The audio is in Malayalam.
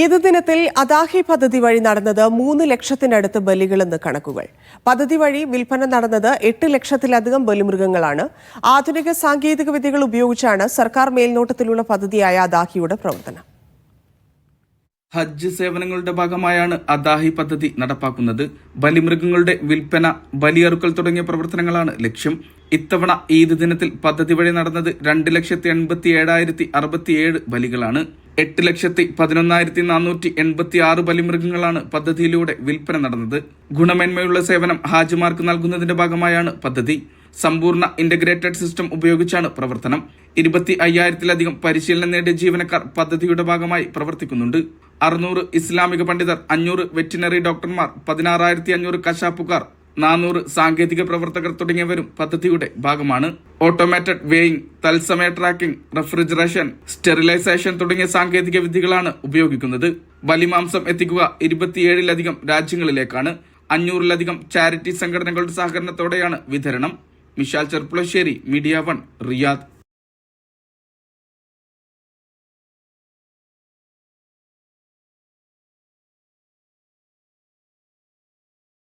ഈദ് ദിനത്തിൽ അദാഹി പദ്ധതി വഴി നടന്നത് മൂന്ന് ലക്ഷത്തിനടുത്ത് ബലികളെന്ന് കണക്കുകൾ. പദ്ധതി വഴി വിൽപ്പന നടന്നത് എട്ട് ലക്ഷത്തിലധികം ബലിമൃഗങ്ങളാണ്. ആധുനിക സാങ്കേതിക വിദ്യകൾ ഉപയോഗിച്ചാണ് സർക്കാർ മേൽനോട്ടത്തിലുള്ള പദ്ധതിയായ അദാഹിയുടെ പ്രവർത്തനം. ഹജ്ജ് സേവനങ്ങളുടെ ഭാഗമായാണ് അദാഹി പദ്ധതി നടപ്പാക്കുന്നത്. ബലിമൃഗങ്ങളുടെ വിൽപ്പന ബലിയറുക്കൽ തുടങ്ങിയ പ്രവർത്തനങ്ങളാണ് ലക്ഷ്യം. ഇത്തവണ ഈദ് ദിനത്തിൽ പദ്ധതി വഴി നടന്നത് രണ്ട് ലക്ഷത്തി എൺപത്തി ഏഴായിരത്തി അറുപത്തിയേഴ് ബലികളാണ്. എട്ട് ലക്ഷത്തി പതിനൊന്നായിരത്തി നാനൂറ്റി എൺപത്തി ആറ് ബലിമൃഗങ്ങളാണ് പദ്ധതിയിലൂടെ വിൽപ്പന നടന്നത്. ഗുണമേന്മയുള്ള സേവനം ഹാജിമാർക്ക് നൽകുന്നതിന്റെ ഭാഗമായാണ് പദ്ധതി. സമ്പൂർണ ഇന്റഗ്രേറ്റഡ് സിസ്റ്റം ഉപയോഗിച്ചാണ് പ്രവർത്തനം. ഇരുപത്തി അയ്യായിരത്തിലധികം പരിശീലനം നേടിയ ജീവനക്കാർ പദ്ധതിയുടെ ഭാഗമായി പ്രവർത്തിക്കുന്നുണ്ട്. അറുന്നൂറ് ഇസ്ലാമിക പണ്ഡിതർ അഞ്ഞൂറ് വെറ്റിനറി ഡോക്ടർമാർ പതിനാറായിരത്തി അഞ്ഞൂറ് കശാപ്പുകാർ നാനൂറ് സാങ്കേതിക പ്രവർത്തകർ തുടങ്ങിയവരും പദ്ധതിയുടെ ഭാഗമാണ്. ഓട്ടോമാറ്റഡ് വേയിങ് തത്സമയ ട്രാക്കിംഗ് റെഫ്രിജറേഷൻ സ്റ്റെറിലൈസേഷൻ തുടങ്ങിയ സാങ്കേതിക വിദ്യകളാണ് ഉപയോഗിക്കുന്നത്. ബലിമാംസം എത്തിക്കുക ഇരുപത്തിയേഴിലധികം രാജ്യങ്ങളിലേക്കാണ്. അഞ്ഞൂറിലധികം ചാരിറ്റി സംഘടനകളുടെ സഹകരണത്തോടെയാണ് വിതരണം. Mishal Cherpulassery media one Riyadh.